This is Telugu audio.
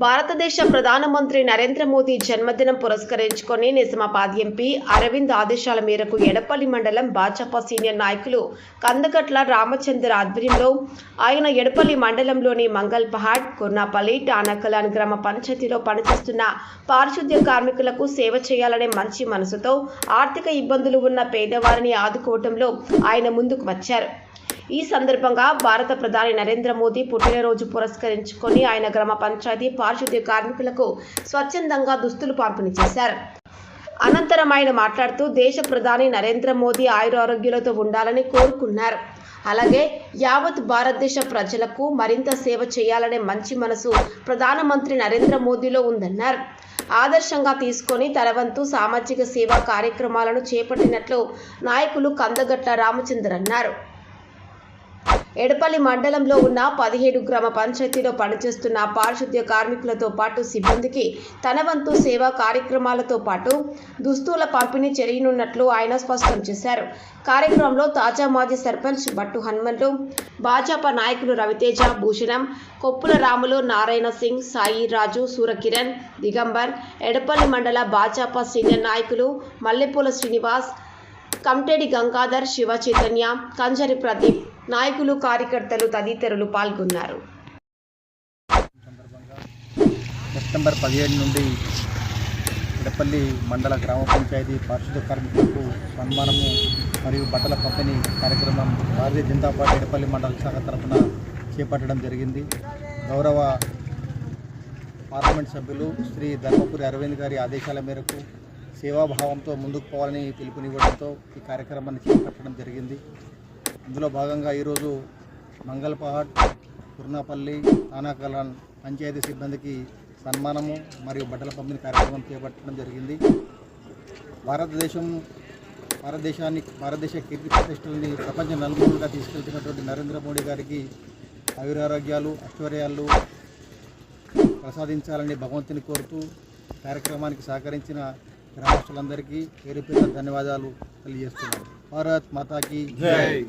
భారతదేశ ప్రధానమంత్రి నరేంద్ర మోదీ జన్మదినం పురస్కరించుకొని నిజామాబాద్ ఎంపీ అరవింద్ ఆదేశాల మేరకు ఎడపల్లి మండలం భాజపా సీనియర్ నాయకులు కందగట్ల రామచంద్ర ఆధ్వర్యంలో ఆయన ఎడపల్లి మండలంలోని మంగల్ పహాడ్ కుర్నాపల్లి టానకలాన్ గ్రామ పంచాయతీలో పనిచేస్తున్న పారిశుద్ధ్య కార్మికులకు సేవ చేయాలనే మంచి మనసుతో ఆర్థిక ఇబ్బందులు ఉన్న పేదవారిని ఆదుకోవటంలో ఆయన ముందుకు వచ్చారు. ఈ సందర్భంగా భారత ప్రధాని నరేంద్ర మోదీ పుట్టినరోజు పురస్కరించుకొని ఆయన గ్రామ పంచాయతీ పారిశుద్ధ్య కార్మికులకు స్వచ్ఛందంగా దుస్తులు పంపిణీ చేశారు. అనంతరం ఆయన మాట్లాడుతూ దేశ ప్రధాని నరేంద్ర మోదీ ఆయురారోగ్యాలతో ఉండాలని కోరుకున్నారు. అలాగే యావత్ భారతదేశ ప్రజలకు మరింత సేవ చేయాలనే మంచి మనసు ప్రధానమంత్రి నరేంద్ర మోదీలో ఉందన్నారు. ఆదర్శంగా తీసుకొని తలవంతు సామాజిక సేవా కార్యక్రమాలను చేపట్టినట్లు నాయకులు కందగట్ల రామచంద్ర అన్నారు. ఎడపల్లి మండలంలో ఉన్న పదిహేడు గ్రామ పంచాయతీలో పనిచేస్తున్న పారిశుద్ధ్య కార్మికులతో పాటు సిబ్బందికి తన వంతు సేవా కార్యక్రమాలతో పాటు దుస్తుల పంపిణీ చేయనున్నట్లు ఆయన స్పష్టం చేశారు. కార్యక్రమంలో తాజా మాజీ సర్పంచ్ బట్టు హనుమంతు భాజపా నాయకులు రవితేజ భూషణం కొప్పుల రాములు నారాయణ సింగ్ సాయి రాజు సూరకిరణ్ దిగంబర్ ఎడపల్లి మండల భాజపా సీనియర్ నాయకులు మల్లెపూల శ్రీనివాస్ కమటేడి గంగాధర్ శివ చైతన్య కంజరి ప్రదీప్ నాయకులు కార్యకర్తలు తదితరులు పాల్గొన్నారు. సెప్టెంబర్ పదిహేడు నుండి ఎడపల్లి మండల గ్రామ పంచాయతీ పారిశుద్ధ కార్మికులకు సన్మానము మరియు బట్టల పంపిణీ కార్యక్రమం భారతీయ జనతా పార్టీ ఎడపల్లి మండల శాఖ తరఫున చేపట్టడం జరిగింది. గౌరవ పార్లమెంట్ సభ్యులు శ్రీ ధర్మపురి అరవింద్ గారి ఆదేశాల మేరకు సేవాభావంతో ముందుకు పోవాలని పిలుపునివ్వడంతో ఈ కార్యక్రమాన్ని చేపట్టడం జరిగింది. ఇందులో భాగంగా ఈరోజు మంగళపహాట్ కుర్నాపల్లి తానాకలాన్ పంచాయతీ సిబ్బందికి సన్మానము మరియు బట్టల పంపిణీ కార్యక్రమం చేపట్టడం జరిగింది. భారతదేశం భారతదేశాన్ని భారతదేశ కీర్తి ప్రతిష్టలని ప్రపంచ నలుగురుగా తీసుకెళ్తున్నటువంటి నరేంద్ర మోడీ గారికి ఆయురారోగ్యాలు ఐశ్వర్యాలు ప్రసాదించాలని భగవంతుని కోరుతూ కార్యక్రమానికి సహకరించిన గ్రామస్తులందరికీ పేరు పేరు ధన్యవాదాలు తెలియజేస్తున్నాను. భారత్ మాతాకి జై.